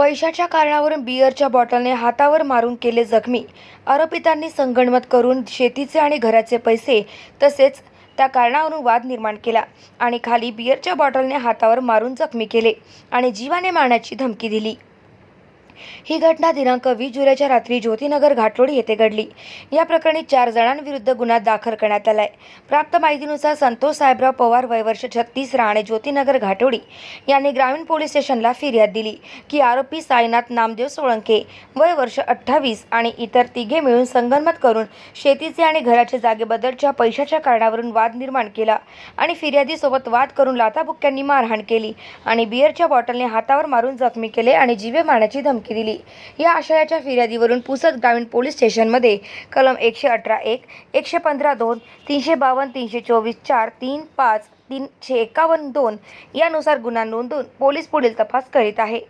पैशाच्या कारणावरून बिअरच्या बॉटलने हातावर मारून केले जखमी. आरोपितांनी संगणमत करून शेतीचे आणि घराचे पैसे तसेच त्या कारणावरून वाद निर्माण केला आणि खाली बिअरच्या बॉटलने हातावर मारून जखमी केले आणि जीवाने मारण्याची धमकी दिली. ही घटना दिनांक वीस जुलैच्या रात्री ज्योतीनगर घाटलोडी येथे घडली. या प्रकरणी चार जणांविरुद्ध गुन्हा दाखल करण्यात आलाय. प्राप्त माहितीनुसार संतोष साहेबराव पवार वयवर्ष छत्तीस राणे ज्योतीनगर घाटोडी यांनी ग्रामीण पोलीस स्टेशनला फिर्याद दिली की आरोपी साईनाथ नामदेव सोळंके वय वर्ष अठ्ठावीस आणि इतर तिघे मिळून संगनमत करून शेतीचे आणि घराच्या जागेबद्दलच्या पैशाच्या कारणावरून वाद निर्माण केला आणि फिर्यादीसोबत वाद करून लाथाबुक्क्यांनी मारहाण केली आणि बिअरच्या बॉटलने हातावर मारून जखमी केले आणि जीवे मारण्याची धमकी धमकी दिली. या आशयाच्या फिर्यादीवरून पुसद ग्रामीण पोलीस स्टेशनमध्ये कलम एकशे अठरा एक एकशे पंधरा दोन तीनशे बावन्न तीनशे चोवीस चार तीन पाच तीनशे एकावन्न दोन यानुसार गुन्हा नोंदवून पोलीस पुढील तपास करीत आहे.